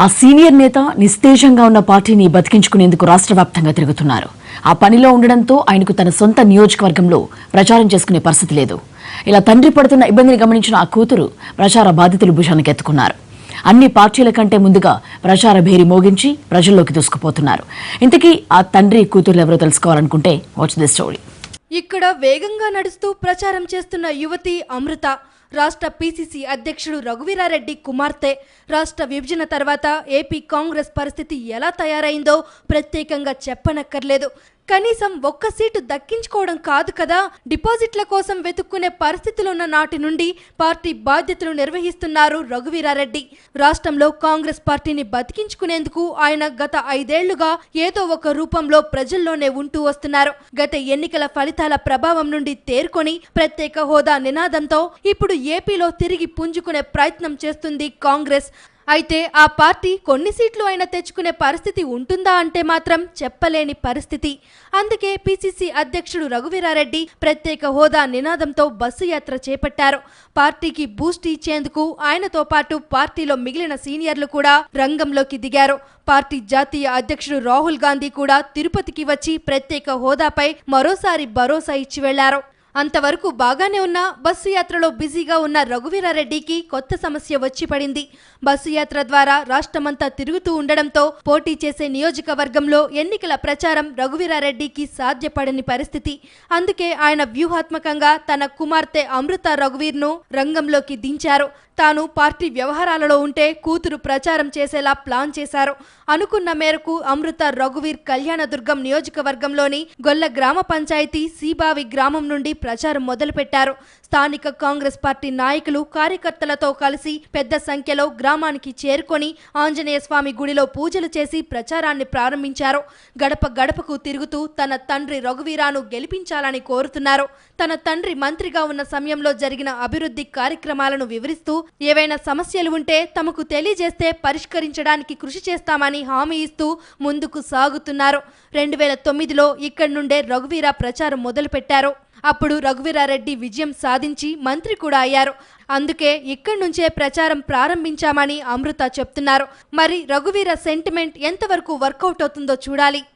ఆ సీనియర్ నేత నిస్తేజంగా ఉన్న పార్టీని బతికించుకునేందుకు రాష్ట్ర వ్యాప్తంగా తిరుగుతున్నారు. ఆ పనిలో ఉండడంతో ఆయనకు తన సొంత నియోజకవర్గంలో ప్రచారం చేసుకునే పరిస్థితి లేదు. ఇలా తండ్రి పడుతున్న ఇబ్బందిని గమనించిన ఆ కూతురు ప్రచార బాధితులు భుజానికి ఎత్తుకున్నారు. అన్ని పార్టీల కంటే ముందుగా ప్రచార భేరి మోగించి ప్రజల్లోకి దూసుకుపోతున్నారు. ఇంతకీ ఆ తండ్రి కూతురు ఎవరో తెలుసుకోవాలనుకుంటే వాచ్ దిస్ స్టోరీ ఇక్కడ వేగంగా నడుస్తూ ప్రచారం చేస్తున్న యువతి అమృత. రాష్ట్ర పీసీసీ అధ్యక్షుడు రఘువీరారెడ్డి కుమార్తె. రాష్ట్ర విభజన తర్వాత ఏపీ కాంగ్రెస్ పరిస్థితి ఎలా తయారైందో ప్రత్యేకంగా చెప్పనక్కర్లేదు. కనీసం ఒక్క సీటు దక్కించుకోవడం కాదు కదా. డిపాజిట్ల కోసం వెతుక్కునే పరిస్థితులున్న నాటి నుండి పార్టీ బాధ్యతలు నిర్వహిస్తున్నారు రఘువీరారెడ్డి. రాష్ట్రంలో కాంగ్రెస్ పార్టీని బతికించుకునేందుకు ఆయన గత ఐదేళ్ళుగా ఏదో ఒక రూపంలో ప్రజల్లోనే ఉంటూ వస్తున్నారు. గత ఎన్నికల ఫలితాల ప్రభావం నుండి తేరుకొని ప్రత్యేక హోదా నినాదంతో ఇప్పుడు ఏపీలో తిరిగి పుంజుకునే ప్రయత్నం చేస్తుంది కాంగ్రెస్. అయితే ఆ పార్టీ కొన్ని సీట్లు అయినా తెచ్చుకునే పరిస్థితి ఉంటుందా అంటే మాత్రం చెప్పలేని పరిస్థితి. అందుకే పిసిసి అధ్యక్షుడు రఘువీరారెడ్డి ప్రత్యేక హోదా నినాదంతో బస్సు యాత్ర చేపట్టారు. పార్టీకి బూస్ట్ ఇచ్చేందుకు ఆయనతో పాటు పార్టీలో మిగిలిన సీనియర్లు కూడా రంగంలోకి దిగారు. పార్టీ జాతీయ అధ్యక్షుడు రాహుల్ గాంధీ కూడా తిరుపతికి వచ్చి ప్రత్యేక హోదాపై మరోసారి భరోసా ఇచ్చి వెళ్ళారు. అంతవరకు బాగానే ఉన్న బస్సు యాత్రలో బిజీగా ఉన్న రఘువీరారెడ్డికి కొత్త సమస్య వచ్చి పడింది. బస్సు యాత్ర ద్వారా రాష్ట్రమంతా తిరుగుతూ ఉండడంతో పోటీ చేసే నియోజకవర్గంలో ఎన్నికల ప్రచారం రఘువీరారెడ్డికి సాధ్యపడని పరిస్థితి. అందుకే ఆయన వ్యూహాత్మకంగా తన కుమార్తె అమృత రఘువీర్ను రంగంలోకి దించారు. తాను పార్టీ వ్యవహారాలలో ఉంటే కూతురు ప్రచారం చేసేలా ప్లాన్ చేశారు. అనుకున్న మేరకు అమృత రఘువీర్ కళ్యాణదుర్గం నియోజకవర్గంలోని గొల్ల గ్రామ పంచాయతీ సీబావి గ్రామం నుండి ప్రచారం మొదలుపెట్టారు. స్థానిక కాంగ్రెస్ పార్టీ నాయకులు కార్యకర్తలతో కలిసి పెద్ద సంఖ్యలో గ్రామానికి చేరుకొని ఆంజనేయ స్వామి గుడిలో పూజలు చేసి ప్రచారాన్ని ప్రారంభించారు. గడప గడపకు తిరుగుతూ తన తండ్రి రఘువీరాను గెలిపించాలని కోరుతున్నారు. తన తండ్రి మంత్రిగా ఉన్న సమయంలో జరిగిన అభివృద్ధి కార్యక్రమాలను వివరిస్తూ ఏవైనా సమస్యలు ఉంటే తమకు తెలియజేస్తే పరిష్కరించడానికి కృషి చేస్తామని హామీ ఇస్తూ ముందుకు సాగుతున్నారు. రెండు వేల తొమ్మిదిలో ఇక్కడి నుండే రఘువీర ప్రచారం మొదలుపెట్టారు. అప్పుడు రఘువీరారెడ్డి విజయం సాధించి మంత్రి కూడా అయ్యారు. అందుకే ఇక్కడి నుంచే ప్రచారం ప్రారంభించామని అమృత చెప్తున్నారు. మరి రఘువీర సెంటిమెంట్ ఎంతవరకు వర్కౌట్ అవుతుందో చూడాలి.